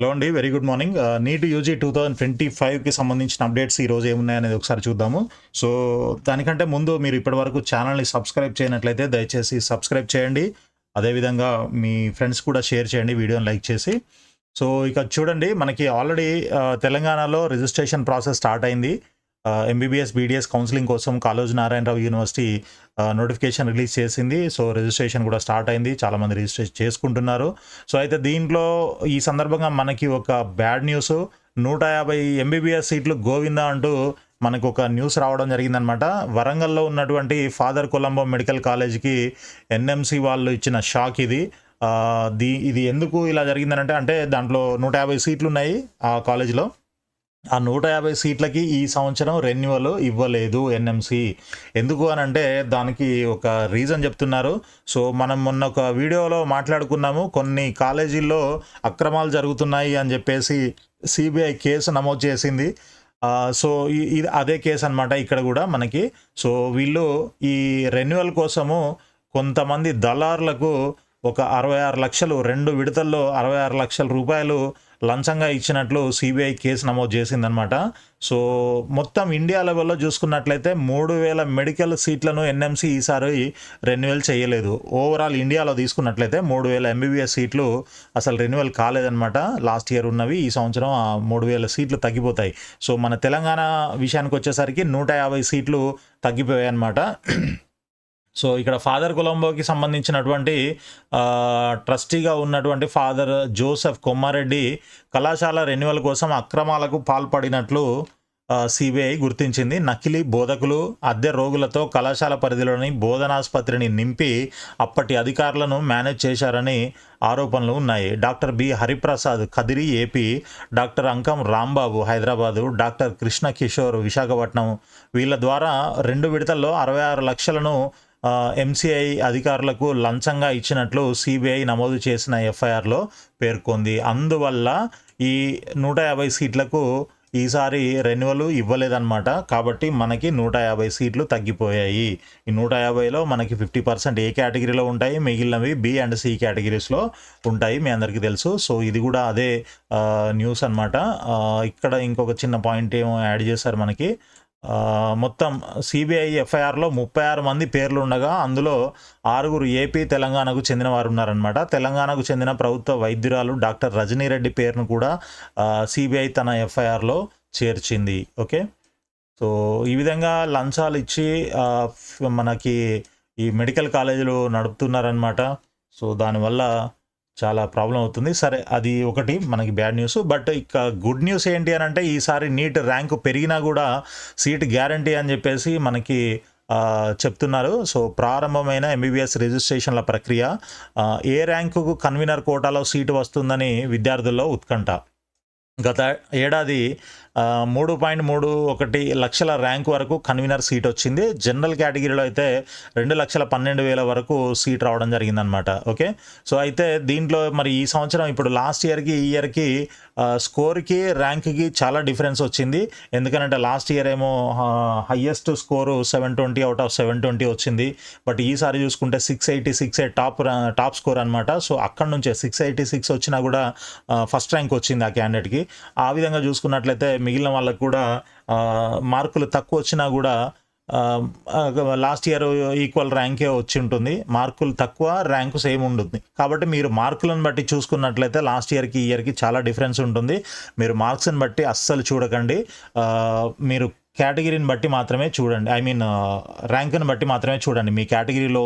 Hello అండి very good morning NEET UG two thousand twenty ఫైవ్కి సంబంధించిన అప్డేట్స్ ఈ రోజు ఏమున్నాయనేది ఒకసారి చూద్దాము. సో దానికంటే ముందు మీరు ఇప్పటివరకు ఛానల్ని సబ్స్క్రైబ్ చేయనట్లయితే దయచేసి సబ్స్క్రైబ్ చేయండి. అదేవిధంగా మీ ఫ్రెండ్స్ కూడా షేర్ చేయండి వీడియోని లైక్ చేసి. సో ఇక చూడండి మనకి ఆల్రెడీ తెలంగాణలో రిజిస్ట్రేషన్ ప్రాసెస్ స్టార్ట్ అయింది. ఎంబీబీఎస్ బీడీఎస్ కౌన్సిలింగ్ కోసం Kaloji Narayanarao university notification release చేసింది. సో రిజిస్ట్రేషన్ కూడా స్టార్ట్ అయింది. చాలామంది రిజిస్ట్రేషన్ చేసుకుంటున్నారు. సో అయితే దీంట్లో ఈ సందర్భంగా మనకి ఒక బ్యాడ్ న్యూస్ నూట యాభై ఎంబీబీఎస్ సీట్లు గోవిందా అంటూ మనకు ఒక న్యూస్ రావడం జరిగిందనమాట వరంగల్లో ఉన్నటువంటి ఫాదర్ కొలంబో మెడికల్ కాలేజ్కి ఎన్ఎంసి వాళ్ళు ఇచ్చిన షాక్ ఇది. దీ ఇది ఎందుకు ఇలా జరిగిందనంటే అంటే దాంట్లో నూట యాభై సీట్లు ఉన్నాయి ఆ కాలేజ్లో. ఆ నూట యాభై సీట్లకి ఈ సంవత్సరం రెన్యువల్ ఇవ్వలేదు ఎన్ఎంసి. ఎందుకు అని అంటే దానికి ఒక రీజన్ చెప్తున్నారు. సో మనం మొన్న ఒక వీడియోలో మాట్లాడుకున్నాము కొన్ని కాలేజీల్లో అక్రమాలు జరుగుతున్నాయి అని చెప్పేసి సిబిఐ కేసు నమోదు చేసింది. సో ఇది అదే కేసు అనమాట ఇక్కడ కూడా మనకి. సో వీళ్ళు ఈ రెన్యువల్ కోసము కొంతమంది దళారులకు ఒక అరవై ఆరు లక్షలు రెండు విడతల్లో అరవై ఆరు లక్షల రూపాయలు లంచంగా ఇచ్చినట్లు సిబిఐ కేసు నమోదు చేసిందనమాట సో మొత్తం ఇండియా లెవెల్లో చూసుకున్నట్లయితే మూడు వేల మెడికల్ సీట్లను ఎన్ఎంసి ఈసారి రెన్యువల్ చేయలేదు. ఓవరాల్ ఇండియాలో తీసుకున్నట్లయితే మూడు వేల ఎంబీబీఎస్ సీట్లు అసలు రెన్యువల్ కాలేదనమాట లాస్ట్ ఇయర్ ఉన్నవి ఈ సంవత్సరం ఆ మూడు వేల సీట్లు తగ్గిపోతాయి. సో మన తెలంగాణ విషయానికి వచ్చేసరికి నూట యాభై సీట్లు తగ్గిపోయాయి అనమాట సో ఇక్కడ ఫాదర్ కొలంబోకి సంబంధించినటువంటి ట్రస్టీగా ఉన్నటువంటి ఫాదర్ జోసెఫ్ కొమ్మారెడ్డి కళాశాల రెన్యువల్ కోసం అక్రమాలకు పాల్పడినట్లు సిబిఐ గుర్తించింది. నకిలీ బోధకులు అద్దె రోగులతో కళాశాల పరిధిలోని బోధనాసుపత్రిని నింపి అప్పటి అధికారులను మేనేజ్ చేశారని ఆరోపణలు ఉన్నాయి. Doctor B. Hariprasad Kadiri AP doctor Ankam Rambabu Hyderabad doctor Krishna Kishore Visakhapatnam వీళ్ళ ద్వారా రెండు విడతల్లో అరవై ఆరు లక్షలను ఎంసీఐ అధికారులకు లంచంగా ఇచ్చినట్లు సిబిఐ నమోదు చేసిన ఎఫ్ఐఆర్లో పేర్కొంది. అందువల్ల ఈ నూట యాభై సీట్లకు ఈసారి రెన్యువల్ ఇవ్వలేదన్నమాట. కాబట్టి మనకి నూట యాభై సీట్లు తగ్గిపోయాయి. ఈ నూట యాభైలో మనకి ఫిఫ్టీ పర్సెంట్ ఏ కేటగిరీలో ఉంటాయి? మిగిలినవి బి అండ్ సి కేటగిరీస్లో ఉంటాయి. మీ అందరికీ తెలుసు. సో ఇది కూడా అదే న్యూస్ అనమాట ఇక్కడ ఇంకొక చిన్న పాయింట్ ఏమో యాడ్ చేశారు మనకి. మొత్తం సిబిఐ ఎఫ్ఐఆర్లో ముప్పై ఆరు మంది పేర్లు ఉండగా అందులో ఆరుగురు ఏపీ తెలంగాణకు చెందిన వారు ఉన్నారనమాట తెలంగాణకు చెందిన ప్రభుత్వ వైద్యురాలు డాక్టర్ రజనీరెడ్డి పేరును కూడా సిబిఐ తన ఎఫ్ఐఆర్లో చేర్చింది. ఓకే? సో ఈ విధంగా లంచాలు ఇచ్చి మనకి ఈ మెడికల్ కాలేజీలు నడుపుతున్నారనమాట సో దానివల్ల చాలా ప్రాబ్లం అవుతుంది. సరే అది ఒకటి మనకి బ్యాడ్ న్యూస్ బట్ ఇక గుడ్ న్యూస్ ఏంటి అని అంటే ఈసారి నీట్ ర్యాంకు పెరిగినా కూడా సీట్ గ్యారంటీ అని చెప్పేసి మనకి చెప్తున్నారు. సో ప్రారంభమైన ఎంబీబీఎస్ రిజిస్ట్రేషన్ల ప్రక్రియ ఏ ర్యాంకుకు కన్వీనర్ కోటాలో సీటు వస్తుందని విద్యార్థుల్లో ఉత్కంఠ. గత ఏడాది మూడు పాయింట్ మూడు ఒకటి లక్షల ర్యాంక్ వరకు కన్వీనర్ సీట్ వచ్చింది. జనరల్ కేటగిరీలో అయితే రెండు లక్షల పన్నెండు వేల వరకు సీట్ రావడం జరిగిందనమాట ఓకే? సో అయితే దీంట్లో మరి ఈ సంవత్సరం ఇప్పుడు లాస్ట్ ఇయర్కి ఈ ఇయర్కి స్కోర్కి ర్యాంక్కి చాలా డిఫరెన్స్ వచ్చింది. ఎందుకంటే లాస్ట్ ఇయర్ ఏమో highest score seven twenty out of seven twenty వచ్చింది. బట్ ఈసారి చూసుకుంటే six eighty six top top score అనమాట సో అక్కడ నుంచే సిక్స్ ఎయిటీ సిక్స్ వచ్చినా కూడా ఫస్ట్ ర్యాంక్ వచ్చింది ఆ క్యాండిడేట్కి. ఆ విధంగా చూసుకున్నట్లయితే మిగిలిన వాళ్ళకు కూడా మార్కులు తక్కువ వచ్చినా కూడా లాస్ట్ ఇయర్ ఈక్వల్ ర్యాంకే వచ్చి ఉంటుంది. మార్కులు తక్కువ ర్యాంకు సేమ్ ఉంటుంది. కాబట్టి మీరు మార్కులను బట్టి చూసుకున్నట్లయితే లాస్ట్ ఇయర్కి ఈ ఇయర్కి చాలా డిఫరెన్స్ ఉంటుంది. మీరు మార్క్స్ని బట్టి అస్సలు చూడకండి. మీరు కేటగిరీని బట్టి మాత్రమే చూడండి. ఐ మీన్ ర్యాంక్ని బట్టి మాత్రమే చూడండి. మీ కేటగిరీలో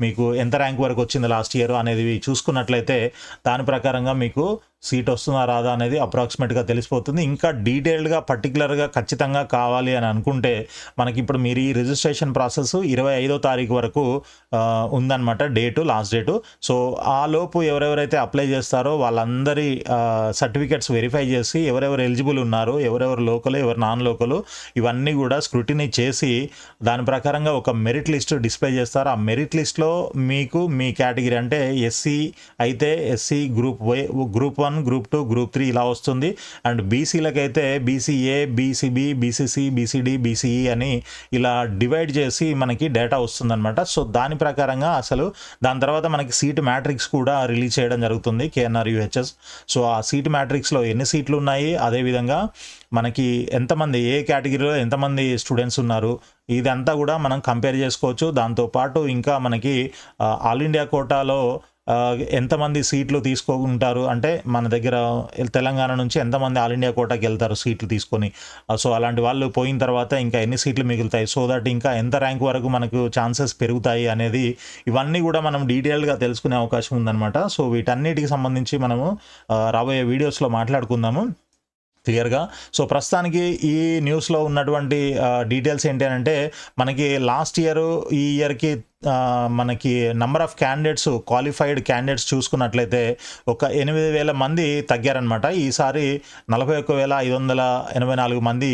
మీకు ఎంత ర్యాంక్ వరకు వచ్చింది లాస్ట్ ఇయర్ అనేది చూసుకున్నట్లయితే దాని ప్రకారంగా మీకు సీట్ వస్తుందా రాదా అనేది అప్రాక్సిమేట్గా తెలిసిపోతుంది. ఇంకా డీటెయిల్డ్గా పర్టికులర్గా ఖచ్చితంగా కావాలి అని అనుకుంటే మనకి ఇప్పుడు మీరు ఈ రిజిస్ట్రేషన్ ప్రాసెస్ ఇరవై ఐదో తారీఖు వరకు ఉందన్నమాట డేటు లాస్ట్ డేటు సో ఆ లోపు ఎవరెవరైతే అప్లై చేస్తారో వాళ్ళందరి సర్టిఫికెట్స్ వెరిఫై చేసి ఎవరెవరు ఎలిజిబుల్ ఉన్నారు ఎవరెవరు లోకల్ ఎవరు నాన్ లోకల్ ఇవన్నీ కూడా స్క్రూటినీ చేసి దాని ప్రకారంగా ఒక మెరిట్ లిస్ట్ డిస్ప్లే చేస్తారు. ఆ మెరిట్ లిస్ట్లో మీకు మీ కేటగిరీ అంటే ఎస్సీ అయితే SC group Y group one one group two group three ఇలా వస్తుంది. And బీసీలకైతే BCA BCB BCC BCD BCE అని ఇలా డివైడ్ చేసి మనకి డేటా వస్తుందన్నమాట. సో దాని ప్రకారంగా అసలు దాని తర్వాత మనకి సీట్ మ్యాట్రిక్స్ కూడా రిలీజ్ చేయడం జరుగుతుంది కేఎన్ఆర్ యూహెచ్ఎస్. సో ఆ సీట్ మ్యాట్రిక్స్లో ఎన్ని సీట్లు ఉన్నాయి? అదేవిధంగా మనకి ఎంతమంది ఏ కేటగిరీలో ఎంతమంది స్టూడెంట్స్ ఉన్నారు? ఇదంతా కూడా మనం కంపేర్ చేసుకోవచ్చు. దాంతోపాటు ఇంకా మనకి ఆల్ ఇండియా కోటాలో ఎంతమంది సీట్లు తీసుకుంటారు? అంటే మన దగ్గర తెలంగాణ నుంచి ఎంతమంది ఆల్ ఇండియా కోటాకి వెళ్తారు సీట్లు తీసుకొని? సో అలాంటి వాళ్ళు పోయిన తర్వాత ఇంకా ఎన్ని సీట్లు మిగులుతాయి? సో దట్ ఇంకా ఎంత ర్యాంక్ వరకు మనకు ఛాన్సెస్ పెరుగుతాయి అనేది ఇవన్నీ కూడా మనం డీటెయిల్గా తెలుసుకునే అవకాశం ఉందన్నమాట. సో వీటన్నిటికి సంబంధించి మనము రాబోయే వీడియోస్లో మాట్లాడుకుందాము. క్లియర్గా. సో ప్రస్తుతానికి ఈ న్యూస్లో ఉన్నటువంటి డీటెయిల్స్ ఏంటి అంటే మనకి లాస్ట్ ఇయర్ ఈ ఇయర్కి మనకి number of candidates qualified candidates చూసుకున్నట్లయితే ఒక ఎనిమిది వేల మంది తగ్గారనమాట ఈసారి నలభై ఒక్క వేల ఐదు వందల ఎనభై నాలుగు మంది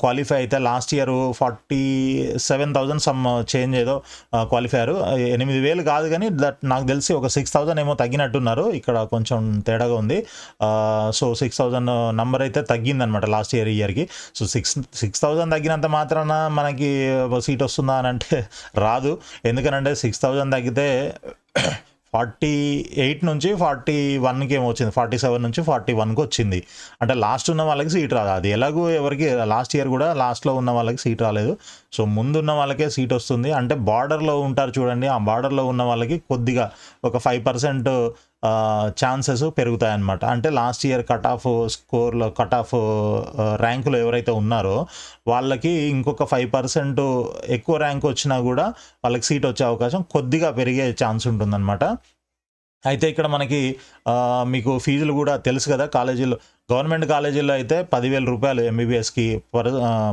క్వాలిఫై అయితే last year forty seven thousand some change ఏదో క్వాలిఫై అయ్యారు. ఎనిమిది వేలు కాదు కానీ దట్ నాకు తెలిసి ఒక సిక్స్ థౌజండ్ ఏమో తగ్గినట్టున్నారు. ఇక్కడ కొంచెం తేడాగా ఉంది. సో సిక్స్ థౌజండ్ నంబర్ అయితే తగ్గిందనమాట లాస్ట్ ఇయర్ ఇయర్కి సో సిక్స్ సిక్స్ థౌజండ్ తగ్గినంత మాత్రాన మనకి సీట్ వస్తుందా అని అంటే రాదు. ఎందుకనంటే సిక్స్ థౌజండ్ తగ్గితే ఫార్టీ ఎయిట్ నుంచి ఫార్టీ వన్కి ఏమో వచ్చింది. ఫార్టీ సెవెన్ నుంచి ఫార్టీ వన్కి వచ్చింది. అంటే లాస్ట్ ఉన్న వాళ్ళకి సీట్ రాదు. అది ఎలాగో ఎవరికి లాస్ట్ ఇయర్ కూడా లాస్ట్లో ఉన్న వాళ్ళకి సీట్ రాలేదు. సో ముందున్న వాళ్ళకే సీట్ వస్తుంది. అంటే బార్డర్లో ఉంటారు చూడండి. ఆ బార్డర్లో ఉన్న వాళ్ళకి కొద్దిగా ఒక ఫైవ్ పర్సెంట్ ఛాన్సెస్ పెరుగుతాయన్నమాట. అంటే లాస్ట్ ఇయర్ కట్ ఆఫ్ స్కోర్లో కట్ ఆఫ్ ర్యాంకులు ఎవరైతే ఉన్నారో వాళ్ళకి ఇంకొక ఫైవ్ పర్సెంట్ ఎక్కువ ర్యాంక్ వచ్చినా కూడా వాళ్ళకి సీట్ వచ్చే అవకాశం కొద్దిగా పెరిగే ఛాన్స్ ఉంటుందన్నమాట. అయితే ఇక్కడ మనకి మీకు ఫీజులు కూడా తెలుసు కదా కాలేజీలో గవర్నమెంట్ కాలేజీల్లో అయితే పదివేల రూపాయలు ఎంబీబీఎస్కి పర్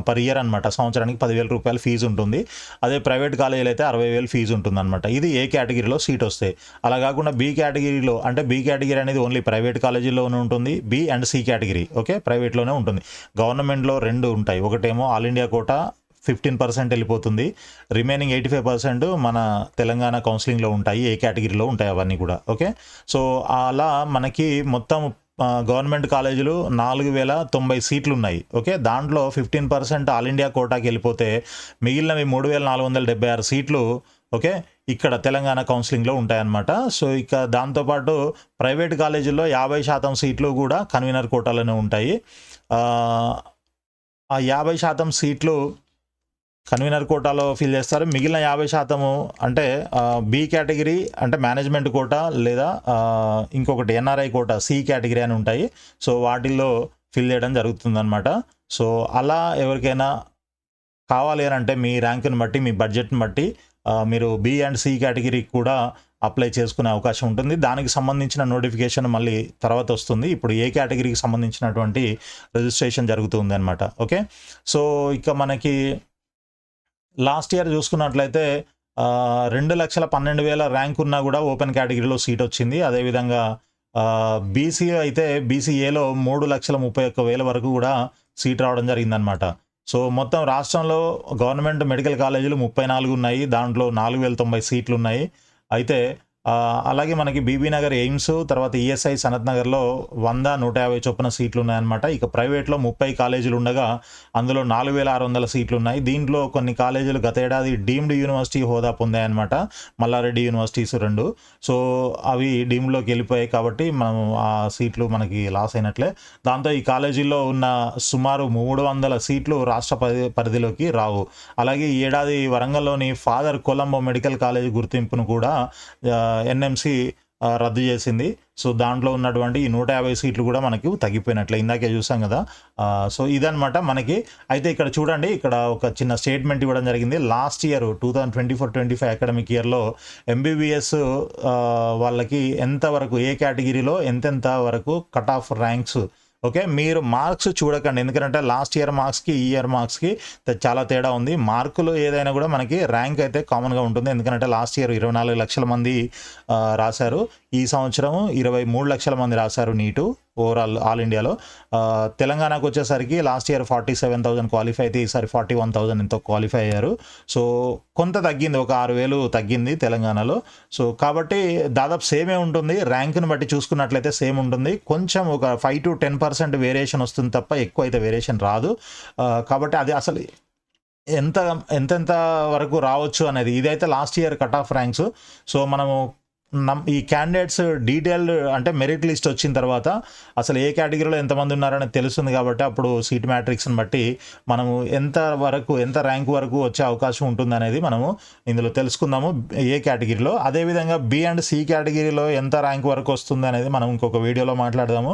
పర్ ఇయర్ అనమాట సంవత్సరానికి పదివేల రూపాయలు ఫీజు ఉంటుంది. అదే ప్రైవేట్ కాలేజీలో అయితే అరవై వేలు ఫీజు ఉంటుంది అనమాట ఇది ఏ కేటగిరీలో సీట్ వస్తాయి అలా కాకుండా బి కేటగిరీలో అంటే బి కేటగిరీ అనేది ఓన్లీ ప్రైవేట్ కాలేజీలోనే ఉంటుంది B and C category okay? ప్రైవేట్లోనే ఉంటుంది. గవర్నమెంట్లో రెండు ఉంటాయి. ఒకటేమో all India quota fifteen percent వెళ్ళిపోతుంది. రిమైనింగ్ ఎయిటీ ఫైవ్ పర్సెంట్ మన తెలంగాణ కౌన్సిలింగ్లో ఉంటాయి ఏ కేటగిరీలో ఉంటాయి అవన్నీ కూడా. ఓకే? సో అలా మనకి మొత్తం గవర్నమెంట్ కాలేజీలు నాలుగు వేల తొంభై సీట్లు ఉన్నాయి ఓకే? దాంట్లో ఫిఫ్టీన్ పర్సెంట్ ఆల్ ఇండియా కోటాకి వెళ్ళిపోతే మిగిలినవి మూడు వేల నాలుగు వందల డెబ్బై ఆరు సీట్లు ఓకే? ఇక్కడ తెలంగాణ కౌన్సిలింగ్లో ఉంటాయన్నమాట. సో ఇక దాంతోపాటు ప్రైవేట్ కాలేజీల్లో యాభై శాతం సీట్లు కూడా కన్వీనర్ కోటాలోనే ఉంటాయి. ఆ యాభై శాతం సీట్లు కన్వీనర్ కోటాలో ఫిల్ చేస్తారు. మిగిలిన యాభై శాతము అంటే బి కేటగిరీ అంటే మేనేజ్మెంట్ కోటా లేదా ఇంకొకటి ఎన్ఆర్ఐ కోటా సి కేటగిరీ అని ఉంటాయి. సో వాటిల్లో ఫిల్ చేయడం జరుగుతుందన్నమాట. సో అలా ఎవరికైనా కావాలి అని అంటే మీ ర్యాంకుని బట్టి మీ బడ్జెట్ని బట్టి మీరు బి అండ్ సి కేటగిరీకి కూడా అప్లై చేసుకునే అవకాశం ఉంటుంది. దానికి సంబంధించిన నోటిఫికేషన్ మళ్ళీ తర్వాత వస్తుంది. ఇప్పుడు ఏ కేటగిరీకి సంబంధించినటువంటి రిజిస్ట్రేషన్ జరుగుతుంది అనమాట ఓకే? సో ఇక మనకి లాస్ట్ ఇయర్ చూసుకున్నట్లయితే రెండు లక్షల పన్నెండు వేల ర్యాంక్ ఉన్నా కూడా ఓపెన్ కేటగిరీలో సీట్ వచ్చింది. అదేవిధంగా బీసీ అయితే బీసీఏలో మూడు లక్షల ముప్పై ఒక్క వేల వరకు కూడా సీట్ రావడం జరిగిందనమాట సో మొత్తం రాష్ట్రంలో గవర్నమెంట్ మెడికల్ కాలేజీలు ముప్పై నాలుగు ఉన్నాయి. దాంట్లో నాలుగు వేల తొంభై సీట్లు ఉన్నాయి. అయితే అలాగే మనకి బీబీ నగర్ ఎయిమ్స్ తర్వాత ఈఎస్ఐ సనత్ నగర్లో వంద నూట యాభై చొప్పున సీట్లు ఉన్నాయన్నమాట ఇక ప్రైవేట్లో ముప్పై కాలేజీలు ఉండగా అందులో నాలుగు వేల ఆరు వందల సీట్లు ఉన్నాయి దీంట్లో కొన్ని కాలేజీలు గత ఏడాది డీమ్డ్ యూనివర్సిటీ హోదా పొందాయన్నమాట. మల్లారెడ్డి యూనివర్సిటీస్ రెండు. సో అవి డీమ్డ్లోకి వెళ్ళిపోయాయి కాబట్టి మనం ఆ సీట్లు మనకి లాస్ అయినట్లే. దాంతో ఈ కాలేజీల్లో ఉన్న సుమారు మూడు వందల సీట్లు రాష్ట్ర పరి పరిధిలోకి రావు. అలాగే ఈ ఏడాది వరంగల్లోని ఫాదర్ కొలంబో మెడికల్ కాలేజ్ గుర్తింపును కూడా ఎన్ఎంసి రద్దు చేసింది. సో దాంట్లో ఉన్నటువంటి ఈ నూట యాభై సీట్లు కూడా మనకి తగ్గిపోయినట్లే. ఇందాకే చూసాం కదా. సో ఇదనమాట మనకి. అయితే ఇక్కడ చూడండి ఇక్కడ ఒక చిన్న స్టేట్మెంట్ ఇవ్వడం జరిగింది. Last year two thousand twenty four twenty five academic ఇయర్లో ఎంబీబీఎస్ వాళ్ళకి ఎంత వరకు ఏ కేటగిరీలో ఎంతెంత వరకు కట్ ఆఫ్ ర్యాంక్స్ ఓకే మీరు మార్క్స్ చూడకండి. ఎందుకంటే లాస్ట్ ఇయర్ మార్క్స్కి ఈ ఇయర్ మార్క్స్కి చాలా తేడా ఉంది. మార్కులు ఏదైనా కూడా మనకి ర్యాంక్ అయితే కామన్గా ఉంటుంది. ఎందుకంటే లాస్ట్ ఇయర్ ఇరవై నాలుగు లక్షల మంది రాశారు. ఈ సంవత్సరం ఇరవై మూడు లక్షల మంది రాశారు నీటు. ఓవరాల్ ఆల్ ఇండియాలో తెలంగాణకు వచ్చేసరికి last year forty seven thousand qualify అయితే ఈసారి ఫార్టీ వన్ థౌసండ్ ఎంతో క్వాలిఫై అయ్యారు. సో కొంత తగ్గింది ఒక ఆరు వేలు తగ్గింది తెలంగాణలో. సో కాబట్టి దాదాపు సేమే ఉంటుంది. ర్యాంక్ని బట్టి చూసుకున్నట్లయితే సేమ్ ఉంటుంది. కొంచెం ఒక five to ten percent variation వస్తుంది తప్ప ఎక్కువ అయితే వేరియేషన్ రాదు కాబట్టి అది అసలు ఎంత ఎంతెంత వరకు రావచ్చు అనేది ఇదైతే last year cut off ranks so మనము నమ్ ఈ క్యాండిడేట్స్ డీటెయిల్డ్ అంటే మెరిట్ లిస్ట్ వచ్చిన తర్వాత అసలు ఏ కేటగిరీలో ఎంతమంది ఉన్నారని తెలుస్తుంది కాబట్టి అప్పుడు సీట్ మ్యాట్రిక్స్ని బట్టి మనము ఎంత వరకు ఎంత ర్యాంక్ వరకు వచ్చే అవకాశం ఉంటుంది అనేది మనము ఇందులో తెలుసుకుందాము ఏ కేటగిరీలో అదేవిధంగా బి అండ్ సి కేటగిరీలో ఎంత ర్యాంక్ వరకు వస్తుంది అనేది మనం ఇంకొక వీడియోలో మాట్లాడదాము.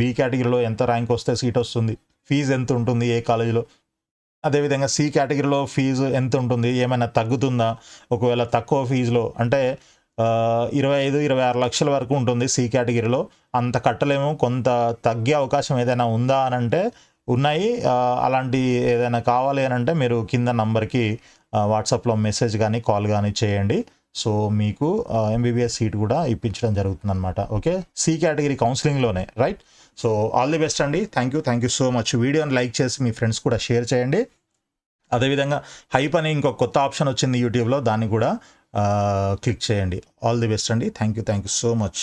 బి కేటగిరీలో ఎంత ర్యాంక్ వస్తే సీట్ వస్తుంది ఫీజు ఎంత ఉంటుంది ఏ కాలేజీలో అదేవిధంగా సి కేటగిరీలో ఫీజు ఎంత ఉంటుంది ఏమైనా తగ్గుతుందా? ఒకవేళ తక్కువ ఫీజులో అంటే ఇరవై ఐదు ఇరవై ఆరు లక్షల వరకు ఉంటుంది సి కేటగిరీలో. అంత కట్టలేము కొంత తగ్గే అవకాశం ఏదైనా ఉందా అని అంటే ఉన్నాయి అలాంటి ఏదైనా కావాలి అని అంటే మీరు కింద నంబర్కి వాట్సాప్లో మెసేజ్ కానీ కాల్ కానీ చేయండి. సో మీకు ఎంబీబీఎస్ సీట్ కూడా ఇప్పించడం జరుగుతుంది అనమాట okay? C category కౌన్సిలింగ్లోనే right? So all the best అండి. Thank you thank you so much. వీడియోని లైక్ చేసి మీ ఫ్రెండ్స్ కూడా షేర్ చేయండి. అదేవిధంగా హైప్ అని ఇంకో కొత్త ఆప్షన్ వచ్చింది యూట్యూబ్లో దాన్ని కూడా క్లిక్ చేయండి. ఆల్ ది బెస్ట్ అండి. Thank you thank you so much